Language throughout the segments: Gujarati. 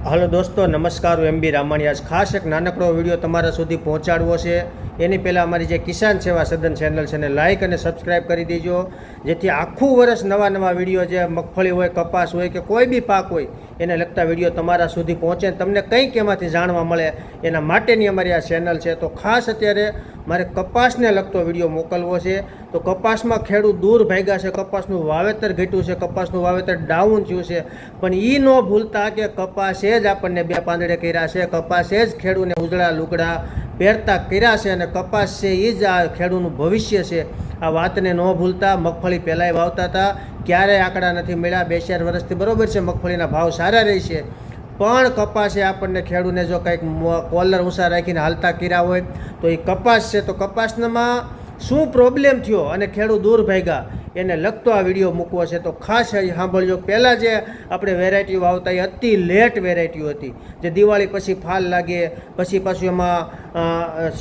હલો દોસ્તો, નમસ્કાર, હું એમ બી રામાણીયાસ ખાસ એક નાનકડો વીડિયો તમારા સુધી પહોંચાડવો છે. એની પહેલાં અમારી જે કિસાન સેવા સદન ચેનલ છે એને લાઇક અને સબસ્ક્રાઇબ કરી દેજો. જેથી આખું વર્ષ નવા નવા વીડિયો જે મગફળી હોય, કપાસ હોય કે કોઈ બી પાક હોય, એને લગતા વીડિયો તમારા સુધી પહોંચે તમને કંઈક એમાંથી જાણવા મળે એના માટેની અમારી આ ચેનલ છે. તો ખાસ અત્યારે મારે કપાસને લગતો વીડિયો મોકલવો છે. તો કપાસમાં ખેડૂત દૂર ભાગ્યા છે, કપાસનું વાવેતર ઘટ્યું છે, કપાસનું વાવેતર ડાઉન થયું છે. પણ એ ન ભૂલતા કે કપાસે જ આપણને બે પાંદડે કર્યા છે, કપાસે જ ખેડૂને ઉજળા લુગડા પહેરતા કર્યા છે અને કપાસ છે એ જ આ ખેડૂનું ભવિષ્ય છે. આ વાતને ન ભૂલતા મગફળી પહેલાંય વાવતા હતા, ક્યારેય આંકડા નથી મળ્યા, બે ચાર વર્ષથી બરોબર છે, મગફળીના ભાવ સારા રહે છે. પણ કપાસે આપણને ખેડૂને જો કંઈક કોલર ઊંસા રાખીને હાલતા કર્યા હોય, તો એ કપાસ છે. તો કપાસનામાં શું પ્રોબ્લેમ થયો અને ખેડૂત દૂર ભાગ્યા? એને લગતો આ વીડિયો મૂકવો છે. તો ખાસ સાંભળજો. પહેલાં જે આપણે વેરાયટીઓ આવતા એ અતિ લેટ વેરાયટીઓ હતી. જે દિવાળી પછી ફાલ લાગે, પછી પાછું એમાં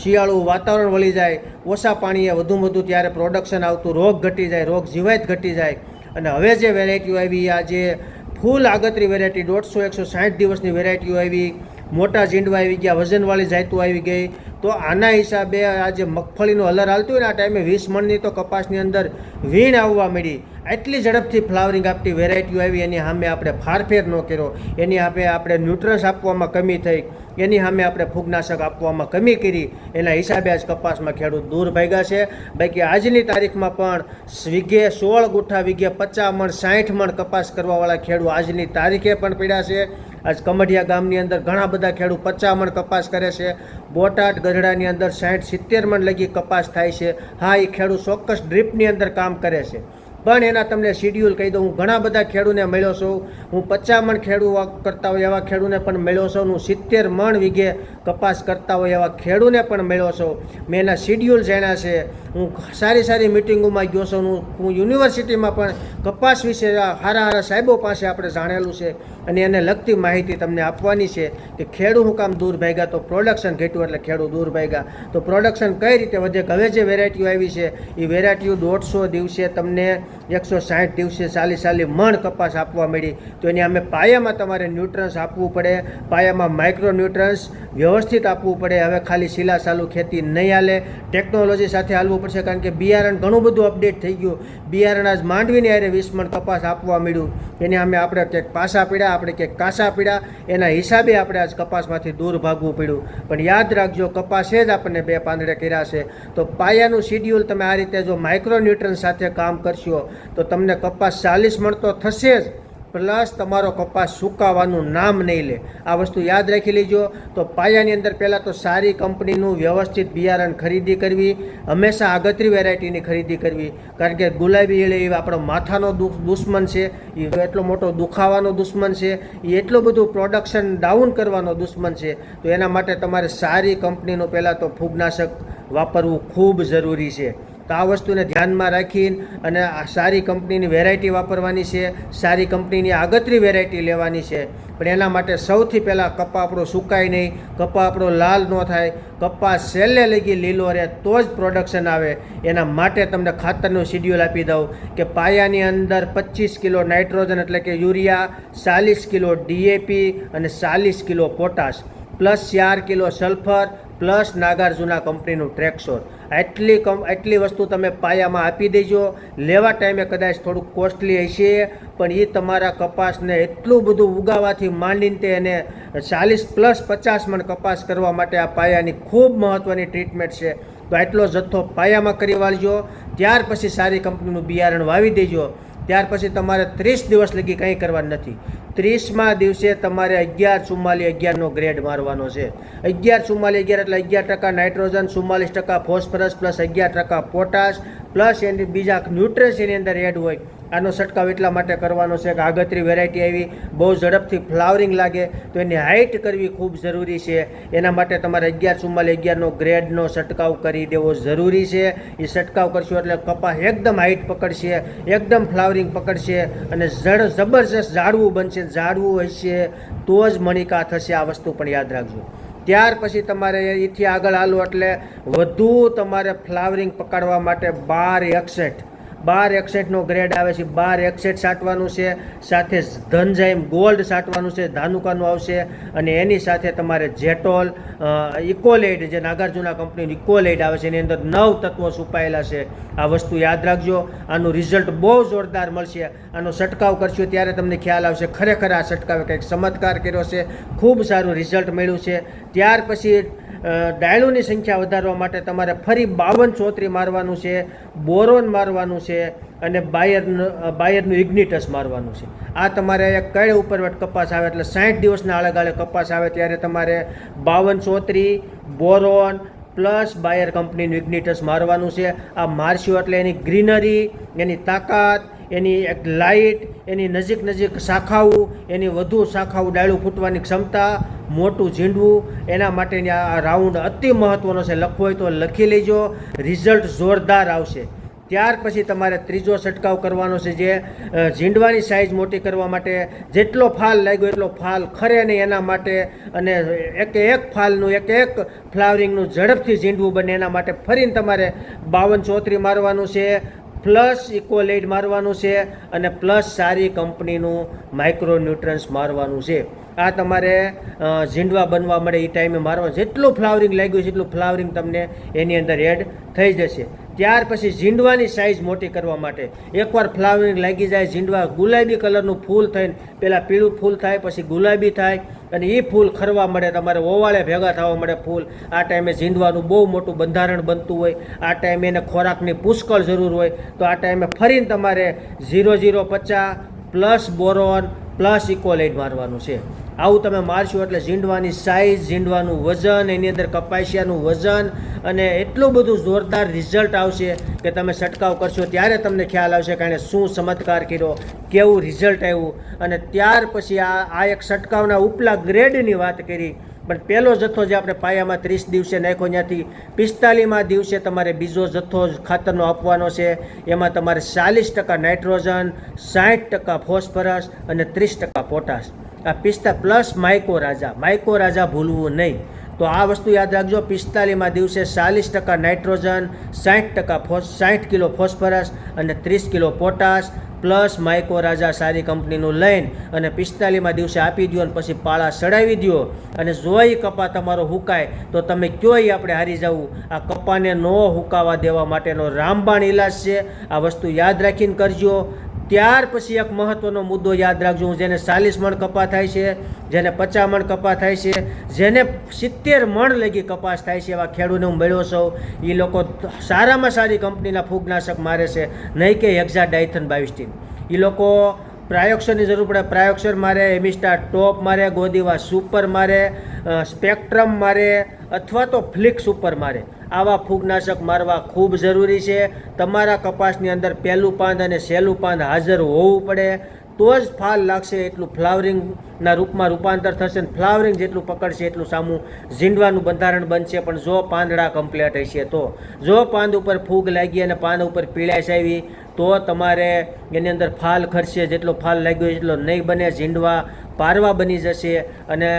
શિયાળું વાતાવરણ વળી જાય, ઓછા પાણીએ વધુ વધુ ત્યારે પ્રોડક્શન આવતું, રોગ ઘટી જાય, રોગ જીવાત ઘટી જાય. અને હવે જે વેરાયટીઓ આવી, આ જે ફૂલ આગતરી વેરાયટી દોઢસો એકસો સાઠ દિવસની વેરાયટીઓ આવી, મોટા ઝીંડવા આવી ગયા, વજનવાળી જાયતું આવી ગઈ તો આના હિસાબે આ જે મગફળીનું હલર હાલતું હોય ને, આ ટાઈમે વીસ મણની તો કપાસની અંદર વીણ આવવા મળી એટલી ઝડપથી ફ્લાવરિંગ આપતી વેરાયટીઓ આવી, એની સામે આપણે ફારફેર ન કર્યો. એની સામે આપણે ન્યુટ્રન્સ આપવામાં કમી થઈ. એની સામે આપણે ફૂગનાશક આપવામાં કમી કરી. એના હિસાબે આજ કપાસમાં ખેડૂત દૂર ભાગ્યા છે. બાકી આજની તારીખમાં પણ વીઘે સોળ ગુઠા, વીઘે પચાસ મણ, સાઠ મણ કપાસ કરવાવાળા ખેડૂત આજની તારીખે પણ પડ્યા છે. આજ કમઢિયા ગામની અંદર ઘણા બધા ખેડૂત પચાસ મણ કપાસ કરે છે. બોટાદ ગઢડાની અંદર સાઠ સિત્તેર મણ લગી કપાસ થાય છે. હા, એ ખેડૂત ચોક્કસ ડ્રીપની અંદર કામ કરે છે. પણ એના તમને શિડ્યુલ કહી દઉં. હું ઘણા બધા ખેડૂને મળ્યો છું. હું પચામણ ખેડૂ કરતા હોય એવા ખેડૂને પણ મળ્યો છું. હું સિત્તેર મણ વીઘે કપાસ કરતા હોય એવા ખેડૂને પણ મળ્યો છું. મેં એના શિડ્યુલ જાણ્યા છે. હું સારી સારી મિટિંગોમાં ગયો છું. હું હું યુનિવર્સિટીમાં પણ કપાસ વિશે સારા સારા સાહેબો પાસે આપણે જાણેલું છે અને એને લગતી માહિતી તમને આપવાની છે કે ખેડૂ હું કામ દૂર ભાગ્યા તો પ્રોડક્શન ઘટ્યું એટલે ખેડૂ દૂર ભાગ્યા. તો પ્રોડક્શન કઈ રીતે વધે હવે જે વેરાયટીઓ આવી છે, એ વેરાયટીઓ દોઢસો દિવસે તમને એકસો સાઠ દિવસે ચાલી ચાલી મણ કપાસ આપવા મળી તો એની અમે પાયામાં તમારે ન્યુટ્રન્સ આપવું પડે. પાયામાં માઇક્રો ન્યુટ્રન્સ વ્યવસ્થિત આપવું પડે. હવે ખાલી શીલા ચાલુ ખેતી નહીં હાલે. ટેકનોલોજી સાથે હાલવું પડશે કારણ કે બિયારણ ઘણું બધું અપડેટ થઈ ગયું. બિયારણ આજ માંડવીને આરે વીસ મણ કપાસ આપવા મળ્યું એની અમે આપણે ક્યાંક પાસા પીડ્યા, આપણે ક્યાંક કાસા પીડ્યા. એના હિસાબે આપણે આજ કપાસમાંથી દૂર ભાગવું પડ્યું. પણ યાદ રાખજો, કપાસે જ આપણને બે પાંદડે કર્યા છે. તો પાયાનું શિડ્યુલ તમે આ રીતે જો માઇક્રોન્યુટ્રન સાથે કામ કરશો, તો તમને કપાસ ચાલીસ મણ તો થશે જ. પ્લસ તમારો કપાસ સુકાવાનું નામ નહીં લે. આ વસ્તુ યાદ રાખી લેજો. તો પાયાની અંદર પહેલાં તો સારી કંપનીનું વ્યવસ્થિત બિયારણ ખરીદી કરવી, હંમેશા આગતરી વેરાયટીની ખરીદી કરવી. કારણ કે ગુલાબી એળે એ આપણો માથાનો દુશ્મન છે. એ એટલો મોટો દુખાવાનો દુશ્મન છે. એ એટલું બધું પ્રોડક્શન ડાઉન કરવાનો દુશ્મન છે. તો એના માટે તમારે સારી કંપનીનું પહેલાં તો ફૂગનાશક વાપરવું ખૂબ જરૂરી છે. તો આ વસ્તુને ધ્યાનમાં રાખીને અને આ સારી કંપનીની વેરાયટી વાપરવાની છે, સારી કંપનીની આગતરી વેરાયટી લેવાની છે. પણ એના માટે સૌથી પહેલાં કપા આપણો સુકાય નહીં કપા આપણો લાલ ન થાય કપા છેલ્લે લગી લીલો રહે તો જ પ્રોડક્શન આવે. એના માટે તમને ખાતરનું શિડ્યુલ આપી દઉં કે પાયાની અંદર પચીસ કિલો નાઇટ્રોજન એટલે કે યુરિયા, ચાલીસ કિલો ડીએપી અને ચાલીસ કિલો પોટાશ, પ્લસ ચાર કિલો સલ્ફર, પ્લસ નાગાર્જુના કંપનીનું ટ્રેક્સોર. આટલી કમ આટલી વસ્તુ તમે પાયામાં આપી દેજો. લેવા ટાઈમે કદાચ થોડુંક કોસ્ટલી હશે, પણ એ તમારા કપાસને એટલું બધું ઉગાવાથી માંડીને તે એને ચાલીસ પ્લસ પચાસ મણ કપાસ કરવા માટે આ પાયાની ખૂબ મહત્ત્વની ટ્રીટમેન્ટ છે. તો આટલો જથ્થો પાયામાં કરી વાળજો. ત્યાર પછી સારી કંપનીનું બિયારણ વાવી દેજો. ત્યાર પછી તમારે ત્રીસ દિવસ લગી કંઈ કરવાનું નથી. ત્રીસમાં દિવસે તમારે અગિયાર ચુમ્માલી અગિયારનો ગ્રેડ મારવાનો છે. અગિયાર ચુમ્માલી અગિયાર એટલે અગિયાર ટકા નાઇટ્રોજન ચુમ્માલીસ ટકા ફોસ્ફરસ પ્લસ અગિયાર ટકા પોટાશ પ્લસ એની બીજા ન્યુટ્રન્સ એની અંદર એડ હોય. આનો છંટકાવ એટલા માટે કરવાનો છે કે આગતરી વેરાયટી આવી, બહુ ઝડપથી ફ્લાવરિંગ લાગે, તો એની હાઇટ કરવી ખૂબ જરૂરી છે. એના માટે તમારે અગિયાર ચુમ્માલી અગિયારનો ગ્રેડનો છંટકાવ કરી દેવો જરૂરી છે. એ છંટકાવ કરશો એટલે કપાસ એકદમ હાઇટ પકડશે, એકદમ ફ્લાવરિંગ પકડશે અને જડ જબરજસ્ત ઝાડવું બનશે, ઝાડવું હશે, તો જ મણિકા થશે આ વસ્તુ પણ યાદ રાખજો. ત્યાર પછી તમારે એથી આગળ હાલો એટલે વધુ તમારે ફ્લાવરિંગ પકડવા માટે બાર એકસઠ બાર એકસઠનો ગ્રેડ આવે છે. બાર એકસઠ સાટવાનું છે. સાથે ધનજાઈમ ગોલ્ડ સાટવાનું છે. ધાનુકાનું આવશે. અને એની સાથે તમારે જેટોલ ઇકોલેડ જે નાગાર્જુના કંપનીનું ઇકોલેડ આવે છે, એની અંદર નવ તત્વો છુપાયેલા છે. આ વસ્તુ યાદ રાખજો. આનું રિઝલ્ટ બહુ જોરદાર મળશે. આનો છંટકાવ કરશો ત્યારે તમને ખ્યાલ આવશે. ખરેખર આ છંટકાવે કંઈક ચમત્કાર કર્યો છે. ખૂબ સારું રિઝલ્ટ મળ્યું છે. ત્યાર પછી ડાયણુંની સંખ્યા વધારવા માટે તમારે ફરી બાવન ચોત્રી મારવાનું છે, બોરોન મારવાનું છે અને બાયરનું બાયરનું ઇગ્નિટસ મારવાનું છે. આ તમારે એક કળ ઉપર વટ કપાસ આવે એટલે સાઠ દિવસના આળેગાળે કપાસ આવે ત્યારે તમારે બાવન ચોત્રી, બોરોન પ્લસ બાયર કંપનીનું ઇગ્નિટસ મારવાનું છે. આ મારશું એટલે એની ગ્રીનરી, એની તાકાત એની એક લાઇટ, એની નજીક નજીક શાખાઓ, એની વધુ શાખાઓ ડાળું ફૂટવાની ક્ષમતા, મોટું ઝીંડવું, એના માટેની આ રાઉન્ડ અતિ મહત્ત્વનો છે. લખવો હોય તો લખી લેજો. રિઝલ્ટ જોરદાર આવશે. ત્યાર પછી તમારે ત્રીજો છંટકાવ કરવાનો છે જે ઝીંડવાની સાઇઝ મોટી કરવા માટે જેટલો ફાલ લાગ્યો એટલો ફાલ ખરે નહીં એના માટે અને એક એક ફાલનું, એક એક ફ્લાવરિંગનું ઝડપથી ઝીંડવું બને એના માટે ફરીને તમારે બાવન ચોત્રી મારવાનું છે. પ્લસ ઇકોલેટ મારવાનું છે અને પ્લસ સારી કંપનીનું માઇક્રોન્યુટ્રન્સ મારવાનું છે. આ તમારે ઝીંડવા બનવા મળે એ ટાઈમે મારવાનું જેટલું ફ્લાવરિંગ લાગ્યું છે એટલું ફ્લાવરિંગ તમને એની અંદર એડ થઈ જશે. ત્યાર પછી ઝીંડવાની સાઇઝ મોટી કરવા માટે. એકવાર ફ્લાવરિંગ લાગી જાય, ઝીંડવા ગુલાબી કલરનું ફૂલ થઈને પહેલાં પીળું ફૂલ થાય, પછી ગુલાબી થાય અને એ ફૂલ ખરવા મળે, તમારે ઓવાળે ભેગા થવા મળે ફૂલ. આ ટાઈમે ઝીંડવાનું બહુ મોટું બંધારણ બનતું હોય. આ ટાઈમે એને ખોરાકની પુષ્કળ જરૂર હોય. તો આ ટાઈમે ફરીને તમારે ઝીરો ઝીરો પચાસ પ્લસ બોરોન પ્લસ ઇક્વલાઇટ મારવાનું છે. આવું તમે મારશો એટલે ઝીંડવાની સાઇઝ ઝીંડવાનું વજન, એની અંદર કપાસિયાનું વજન અને એટલું બધું જોરદાર રિઝલ્ટ આવશે કે તમે છંટકાવ કરશો ત્યારે તમને ખ્યાલ આવશે કે એણે શું ચમત્કાર કર્યો, કેવું રિઝલ્ટ આવ્યું. અને ત્યાર પછી આ આ એક છંટકાવના ઉપલા ગ્રેડની વાત કરી. પણ પહેલો જથ્થો જે આપણે પાયામાં ત્રીસ દિવસે નાખ્યો ત્યાંથી પિસ્તાલીમાં દિવસે તમારે બીજો જથ્થો ખાતરનો આપવાનો છે. એમાં તમારે ચાલીસ ટકા નાઇટ્રોજન, સાઠ ટકા ફોસ્ફરસ અને ત્રીસ ટકા પોટાશ. આ પિસ્તા પ્લસ માઇકો રાજા. માઇકો રાજા ભૂલવું નહીં. તો આ વસ્તુ યાદ રાખજો પિસ્તાલીમાં દિવસે ચાલીસ ટકા નાઇટ્રોજન, સાઠ ટકા ફોસ, સાઠ કિલો ફોસ્ફરસ અને ત્રીસ કિલો પોટાશ, પ્લસ માઇકો રાજા સારી કંપનીનું લઈને અને પિસ્તાલીમાં દિવસે આપી દો અને પછી પાળા ચડાવી દો અને જો એ કપા તમારો હુકાય, તો તમે ક્યોય આપણે હારી જવું? આ કપાને ન હુકાવા દેવા માટેનો રામબાણ ઇલાજ છે. આ વસ્તુ યાદ રાખીને કરજો. ત્યાર પછી એક મહત્વનો મુદ્દો યાદ રાખજો. જેને ચાલીસ મણ કપા થાય છે, જેને પચાસ મણ કપા થાય છે, જેને સિત્તેર મણ લગી કપાસ થાય છે એવા ખેડૂતને હું મળ્યો છું. એ લોકો સારામાં સારી કંપનીના ફૂગનાશક મારે છે. નહીં કે હેક્ઝા ડાયથન બાવીસટીન એ લોકો પ્રાયોક્ષરની જરૂર પડે. પ્રાયોક્ષર મારે, એમિસ્ટા ટોપ મારે, ગોદીવા સુપર મારે સ્પેક્ટ્રમ મારે, અથવા તો ફ્લિક સુપર મારે. આવા ફૂગનાશક મારવા ખૂબ જરૂરી છે. તમારા કપાસની અંદર પહેલું પાંદ અને સહેલું પાંદ હાજર હોવું પડે. તો જ ફાલ લાગશે એટલું ફ્લાવરિંગના રૂપમાં રૂપાંતર થશે ને ફ્લાવરિંગ જેટલું પકડશે એટલું સામું ઝીંડવાનું બંધારણ બનશે. પણ જો પાંદડા કમ્પ્લેટ હશે તો. જો પાંદ ઉપર ફૂગ લાગી અને પાંદ ઉપર પીળાશ આવી તો તમારે એની અંદર ફાલ ખરશે, જેટલો ફાલ લાગ્યો એટલો નહીં બને, ઝીંડવા પારવા બની જશે અને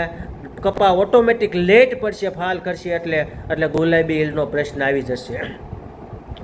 કપા ઓટોમેટિક લેટ પડશે, ફાલ કરશે એટલે એટલે ગુલાબી હિલનો પ્રશ્ન આવી જશે.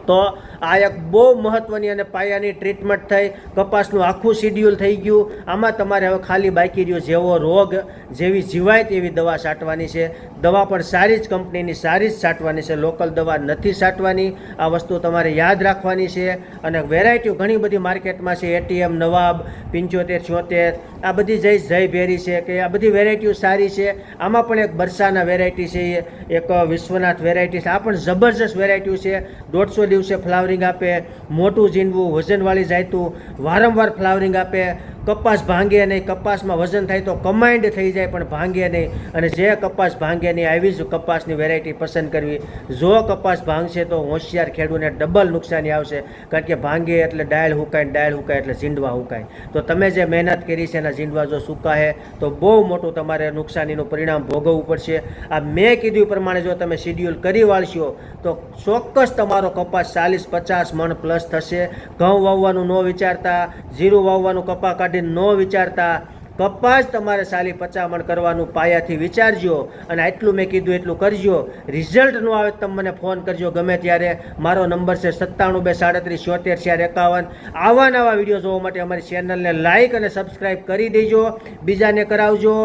તો આ એક બહુ મહત્ત્વની અને પાયાની ટ્રીટમેન્ટ થઈ. કપાસનું આખું શિડ્યુલ થઈ ગયું. આમાં તમારે હવે ખાલી બાકી રહ્યો જેવો રોગ, જેવી જીવાય તેવી દવા છાંટવાની છે. દવા પણ સારી જ કંપનીની સારી જ છાંટવાની છે. લોકલ દવા નથી છાંટવાની આ વસ્તુ તમારે યાદ રાખવાની છે. અને વેરાયટીઓ ઘણી બધી માર્કેટમાં છે. એટીએમ નવાબ, પંચોતેર, છોતેર. આ બધી જય જય ભેરી છે કે આ બધી વેરાયટીઓ સારી છે. આમાં પણ એક બરસાના વેરાયટી છે. એક વિશ્વનાથ વેરાયટી છે. આ પણ જબરજસ્ત વેરાયટીઓ છે. દોઢસો દિવસે ફ્લાવરિંગ આપે મોટું ઝીંડવું વજનવાળી જાયતું વારંવાર ફ્લાવરિંગ આપે કપાસ ભાંગે નહીં, કપાસમાં વજન થાય તો કમાઇન્ડ થઈ જાય, પણ ભાંગે નહીં. અને જે કપાસ ભાંગે નહીં, આવી જ કપાસની વેરાયટી પસંદ કરવી. જો કપાસ ભાંગશે તો હોશિયાર ખેડૂને ડબલ નુકસાની આવશે. કારણ કે ભાંગે એટલે ડાયલ હુકાય ડાયલ હુકાય એટલે ઝીંડવા હુકાય. તો તમે જે મહેનત કરી છે એના ઝીંડવા જો સુકાય તો બહુ મોટું તમારે નુકસાનીનું પરિણામ ભોગવવું પડશે. આ મેં કીધું પ્રમાણે જો તમે શિડ્યુલ કરી વાળશો, તો ચોક્કસ તમારો કપાસ ચાલીસ પચાસ મણ પ્લસ થશે. ઘઉં વાવવાનું ન વિચારતા, જીરું વાવવાનું કપા કાઢીને ન વિચારતા કપાસ તમારે સાલી પચામણ કરવાનું પાયાથી વિચારજો અને આટલું મેં કીધું, એટલું કરજો. રિઝલ્ટ ન આવે તમે મને ફોન કરજો ગમે ત્યારે. મારો નંબર છે સત્તાણું બે સાડત્રીસ છોતેર ચાર એકાવન. આવા નવા વીડિયો જોવા માટે અમારી ચેનલને લાઇક અને સબસ્ક્રાઈબ કરી દેજો. બીજાને કરાવજો.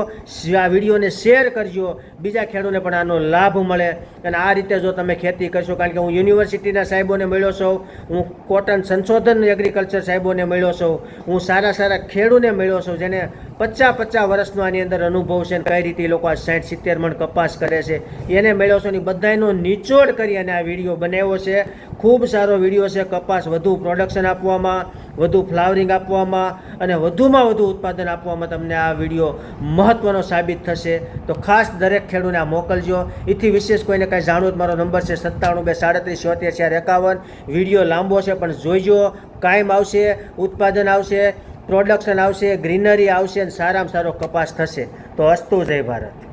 આ વિડીયોને શેર કરજો. બીજા ખેડૂતને પણ આનો લાભ મળે. અને આ રીતે જો તમે ખેતી કરશો, કારણ કે હું યુનિવર્સિટીના સાહેબોને મળ્યો છું. હું કોટન સંશોધન એગ્રીકલ્ચર સાહેબોને મળ્યો છું. હું સારા સારા ખેડૂને મળ્યો છું, જેને પચાસ પચાસ વર્ષનો આની અંદર અનુભવ છે કઈ રીતે લોકો આ સાઠ સિત્તેર મણ કપાસ કરે છે. એને મળ્યો છો ને બધાનો નિચોડ કરી અને આ વીડિયો બનાવ્યો છે. ખૂબ સારો વીડિયો છે. કપાસ વધુ પ્રોડક્શન આપવામાં, વધુ ફ્લાવરિંગ આપવામાં અને વધુમાં વધુ ઉત્પાદન આપવામાં તમને આ વીડિયો મહત્ત્વનો સાબિત થશે. તો ખાસ દરેક ખેડૂને આ મોકલજો. એથી વિશેષ કોઈને કાંઈ જાણવું મારો નંબર છે સત્તાણું બે સાડત્રીસ છોતેર ચાર એકાવન. વીડિયો લાંબો છે, પણ જોઈજો. કાયમ આવશે, ઉત્પાદન આવશે. પ્રોડક્શન આવશે ગ્રીનરી આવશે અને સારામાં સારો કપાસ થશે. તો હસતું જય ભારત.